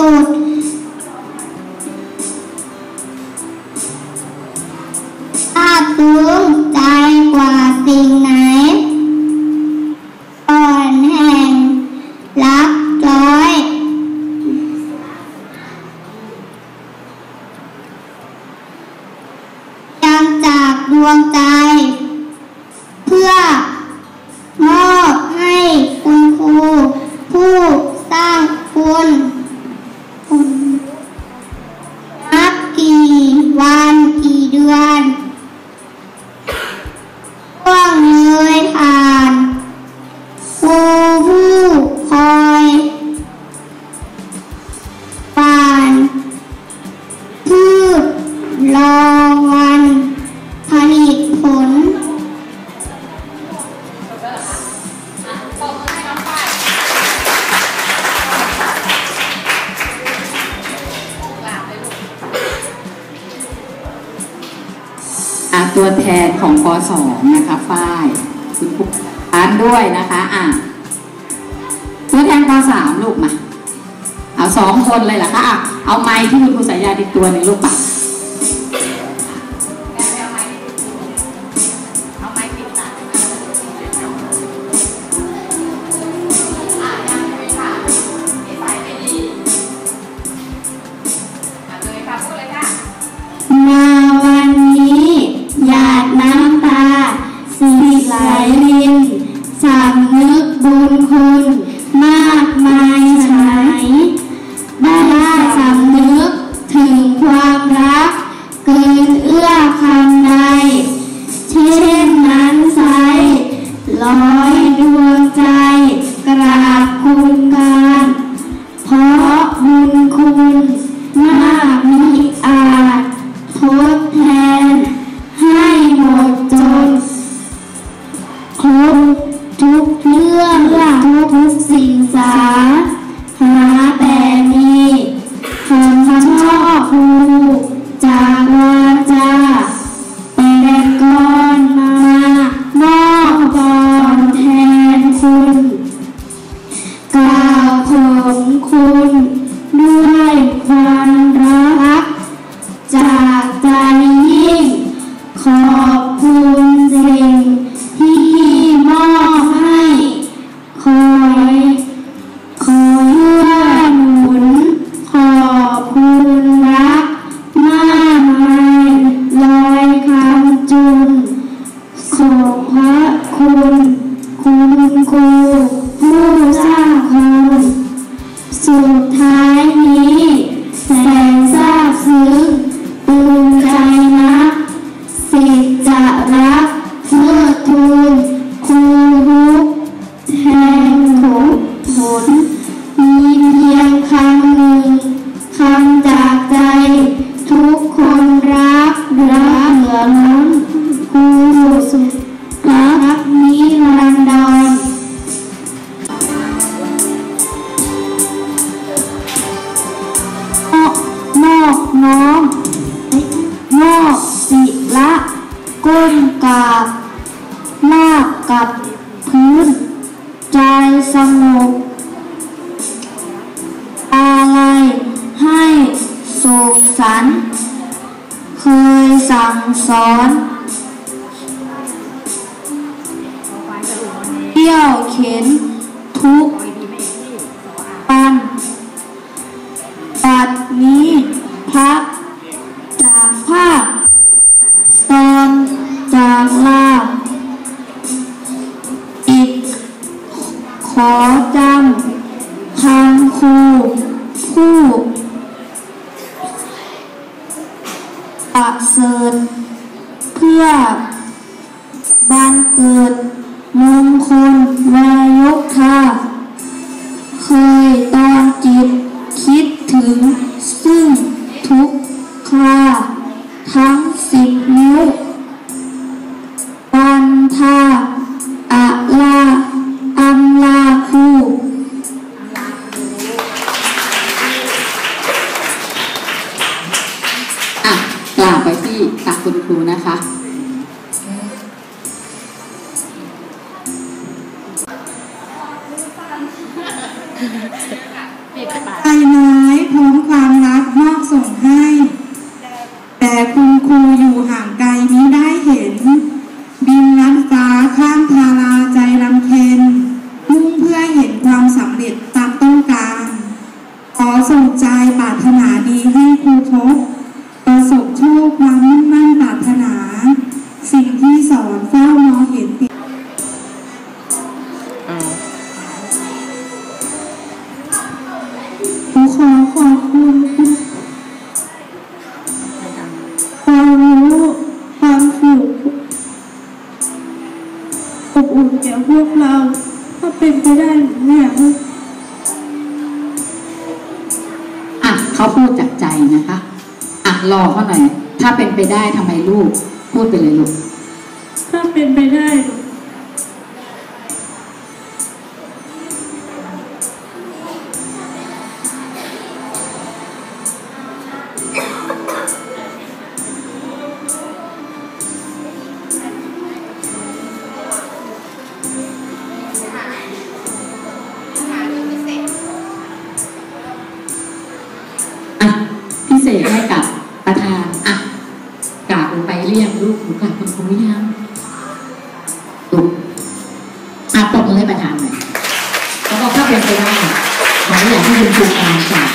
closed. างวันผลิตผล อะตัวแทนของปงนะคะฝ้ายคุณปุ๊บอันด้วยนะคะอ่าตัวแทนปมลูกมา เอาสองคนเลยเหรอคะอะเอาไม้ที่คุณครูสายยาติดตัวในลูกปะำนึกบุญคุณ มากมายหลาย Ah. ากลากกับพื้น ใจสงบอะไรให้โศกสัน เคยสั่งสอนเที่ยวเข็นทุกปันปัดนี้พัก จำคำคูคู่ปะเสริฐเพื่อบันเกิดมงคลวั ใจน้อยพร้อมความรักมอบส่งให้ แต่คุณครูอยู่ อบอุ่นแก่พวกเรา ถ้าเป็นไปได้หนูไม่อยากให้อะเขาพูดจากใจนะคะ อะรอเขาหน่อย ถ้าเป็นไปได้ทำไมลูก พูดไปเลยลูก ถ้าเป็นไปได้หนู ประธานอะกราบลงไปเรียกลูกหนูกราบคุณครูหรือยังลูกอะปรบมือให้ประธานหน่อยแล้วก็ถ้าเป็นไปได้ขออยากให้คุณครูกลางกราบ